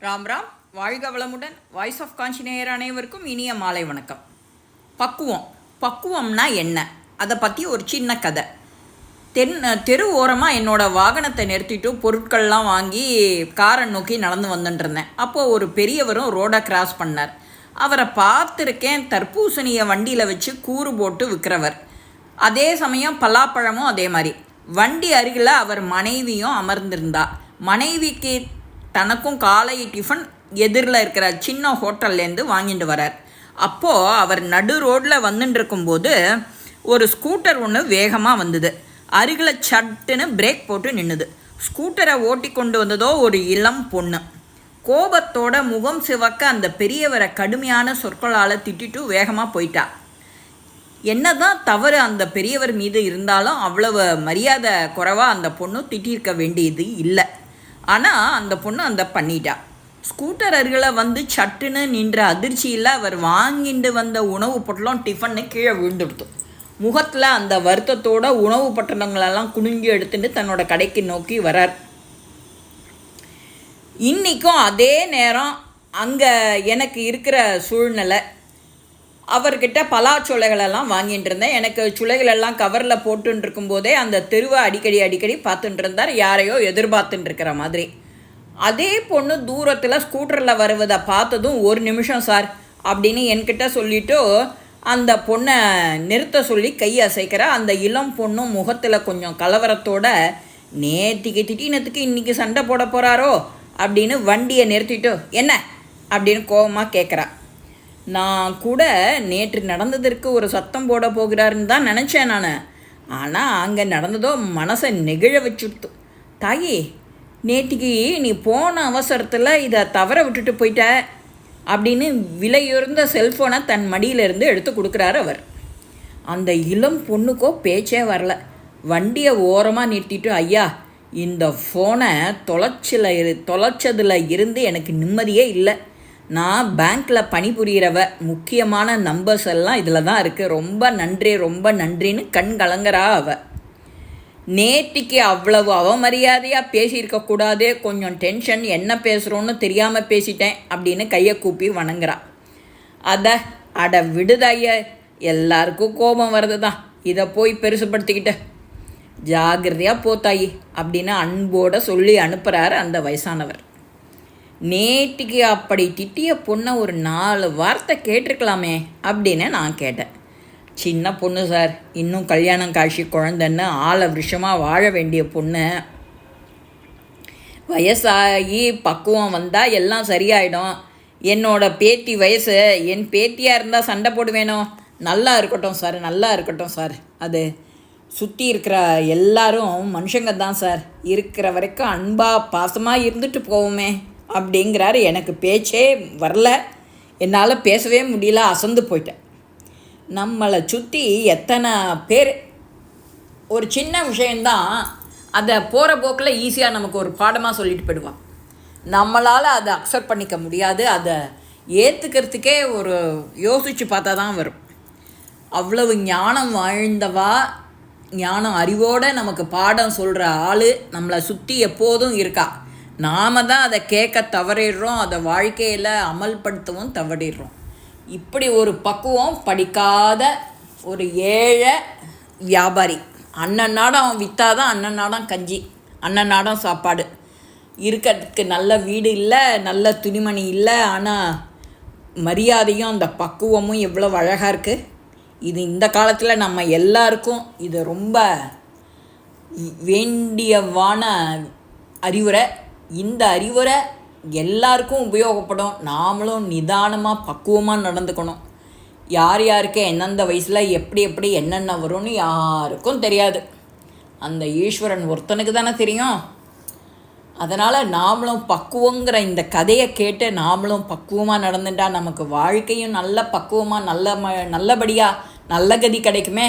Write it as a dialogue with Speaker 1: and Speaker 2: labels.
Speaker 1: ராம் ராம். வாழ்க வளமுடன். Voice of காஞ்சிநேயர் அனைவருக்கும் இனிய மாலை வணக்கம். பக்குவம். பக்குவம்னா என்ன? அதை பற்றி ஒரு சின்ன கதை. தென் தெரு ஓரமாக என்னோடய வாகனத்தை நிறுத்திட்டு பொருட்கள்லாம் வாங்கி காரை நோக்கி நடந்து வந்துட்டுருந்தேன். அப்போது ஒரு பெரியவரும் ரோடை கிராஸ் பண்ணார். அவரை பார்த்துருக்கேன். தர்பூசணியை வண்டியில் வச்சு கூறு போட்டு விற்கிறவர் அதே சமயம் பலாப்பழமும் அதே மாதிரி. வண்டி அருகில் அவர் மனைவியும் அமர்ந்திருந்தா. மனைவிக்கு தனக்கும் காலை டிஃபன் எதிரில் இருக்கிற சின்ன ஹோட்டல்லேருந்து வாங்கிட்டு வரார். அப்போது அவர் நடு ரோட்டில் வந்துட்டு இருக்கும்போது ஒரு ஸ்கூட்டர் ஒன்று வேகமாக வந்தது. அருகில் சட்டுன்னு பிரேக் போட்டு நின்றுது ஸ்கூட்டரை ஓட்டி கொண்டு வந்ததோ ஒரு இளம் பொண்ணு. கோபத்தோட முகம் சிவக்க அந்த பெரியவரை கடுமையான சொற்களால் திட்டிட்டு வேகமாக போயிட்டா. என்னதான் தவறு அந்த பெரியவர் மீது இருந்தாலும் அவ்வளவு மரியாதை குறைவாக அந்த பொண்ணு திட்டிருக்க வேண்டியது இல்லை. ஆனால் அந்த பொண்ணு அந்த பண்ணிட்டா. ஸ்கூட்டர் அருகில் வந்து சட்டுன்னு நின்ற அதிர்ச்சியில் அவர் வாங்கிட்டு வந்த உணவு பொட்டலம் டிஃபன்னு கீழே விழுந்துடுத்து. முகத்தில் அந்த வருத்தத்தோட உணவு பொட்டலங்களெல்லாம் குனிஞ்சு எடுத்துட்டு தன்னோட கடைக்கு நோக்கி வரார். இன்றைக்கும் அதே நேரம் அங்கே எனக்கு இருக்கிற சூழ்நிலை. அவர்கிட்ட பலாச்சோலைகளெல்லாம் வாங்கிட்டு இருந்தேன் எனக்கு சுளைகளெல்லாம் கவரில் போட்டுன்னு இருக்கும்போதே அந்த தெருவை அடிக்கடி அடிக்கடி பார்த்துட்டு இருந்தார் யாரையோ எதிர்பார்த்துட்டு இருக்கிற மாதிரி. அதே பொண்ணு தூரத்தில் ஸ்கூட்டரில் வருவதை பார்த்ததும் ஒரு நிமிஷம் சார் அப்படின்னு என்கிட்ட சொல்லிவிட்டு அந்த பொண்ணை நிறுத்த சொல்லி கை அசைக்கிற அந்த இளம் பொண்ணும் முகத்தில் கொஞ்சம் கலவரத்தோட நேற்றுக்கு திட்டினத்துக்கு இன்றைக்கி சண்டை போட போகிறாரோ அப்படின்னு வண்டியை நிறுத்திட்டு என்ன? அப்படின்னு கோபமாக கேட்குறா நான் கூட நேற்று நடந்ததற்கு ஒரு சத்தம் போட போகிறாருன்னு தான் நினச்சேன் நான். ஆனால் அங்கே நடந்ததோ மனசை நெகிழ வச்சுடுத்து. தாயி நேற்றுக்கு நீ போன அவசரத்தில் இதை தவற விட்டுட்டு போயிட்ட அப்படின்னு விலையுறந்த செல்ஃபோனை தன் மடியிலிருந்து எடுத்து கொடுக்குறாரு அவர். அந்த இளம் பொண்ணுக்கோ பேச்சே வரல. வண்டியை ஓரமாக நிறுத்திட்டு ஐயா இந்த ஃபோனை தொலைச்சில் இரு தொலைச்சதில் இருந்து எனக்கு நிம்மதியே இல்லை. நான் பேங்க்கில் பணிபுரிகிறவ முக்கியமான நம்பர்ஸ் எல்லாம் இதில் தான் இருக்குது ரொம்ப நன்றி ரொம்ப நன்றின்னு கண் கலங்குறா அவ. நேற்றுக்கு அவ்வளவு அவமரியாதையாக பேசியிருக்கக்கூடாதே கொஞ்சம் டென்ஷன் என்ன பேசுகிறோன்னு தெரியாமல் பேசிட்டேன் அப்படின்னு கையை கூப்பி வணங்குறா. அத அட விடுதாய எல்லாருக்கும் கோபம் வருது தான் இதை போய் பெருசுப்படுத்திக்கிட்ட ஜாகிரதையாக போத்தாயி அப்படின்னு அன்போட சொல்லி அனுப்புகிறாரு அந்த வயசானவர். நேற்றுக்கு அப்படி திட்டிய பொண்ணை ஒரு நாலு வார்த்தை கேட்டிருக்கலாமே அப்படின்னு நான் கேட்டேன். சின்ன பொண்ணு சார் இன்னும் கல்யாணம் காட்சி குழந்தைன்னு ஆள விஷமாக வாழ வேண்டிய பொண்ணு. வயசாகி பக்குவம் வந்தால் எல்லாம் சரியாயிடும். என்னோட பேத்தி வயசு என் பேத்தியாக இருந்தால் சண்டை போடுவேணும் நல்லா இருக்கட்டும் சார் நல்லா இருக்கட்டும் சார். அது சுற்றி இருக்கிற எல்லாரும் மனுஷங்க தான் சார். இருக்கிற வரைக்கும் அன்பாக பாசமாக இருந்துட்டு போவோமே. அப்படிங்கிறாரு. எனக்கு பேச்சே வரல. என்னால் பேசவே முடியல. அசந்து போயிட்டேன். நம்மளை சுற்றி எத்தனை பேர்? ஒரு சின்ன விஷயந்தான் அதை போகிற போக்கில் ஈஸியாக நமக்கு ஒரு பாடமாக சொல்லிட்டு போயிடுவான். நம்மளால் அதை அக்செப்ட் பண்ணிக்க முடியாது. அதை ஏற்றுக்கிறதுக்கே ஒரு யோசித்து பார்த்தா தான் வரும். அவ்வளவு ஞானம் வாழ்ந்தவா ஞானம் அறிவோடு நமக்கு பாடம் சொல்கிற ஆள் நம்மளை சுற்றி எப்போதும் இருக்கா? நாம தான் அதை கேட்க தவறிடுறோம் அதை வாழ்க்கையில் அமல்படுத்தவும் தவறிடுறோம். இப்படி ஒரு பக்குவம் படிக்காத ஒரு ஏழை வியாபாரி அண்ணன் நாடம் விற்றாதான் அண்ணன் நாடம் கஞ்சி அண்ணன் நாடம் சாப்பாடு. இருக்கிறதுக்கு நல்ல வீடு இல்லை நல்ல துணிமணி இல்லை ஆனால் மரியாதையும் அந்த பக்குவமும் எவ்வளோ அழகாக இருக்குது இது இந்த காலத்தில் நம்ம எல்லாருக்கும் இது ரொம்ப வேண்டியவான அறிவுரை. இந்த அறிவுரை எல்லாருக்கும் உபயோகப்படும். நாமளும் நிதானமாக பக்குவமாக நடந்துக்கணும். யார் யாருக்கு எந்தெந்த வயசில் எப்படி எப்படி என்னென்ன வரும்னு யாருக்கும் தெரியாது. அந்த ஈஸ்வரன் ஒருத்தனுக்கு தானே தெரியும். அதனால் நாமளும் பக்குவங்கிற இந்த கதையை கேட்டு நாமளும் பக்குவமாக நடந்துட்டால் நமக்கு வாழ்க்கையும் நல்ல பக்குவமாக நல்ல ம நல்லபடியாக நல்ல கதி கிடைக்குமே.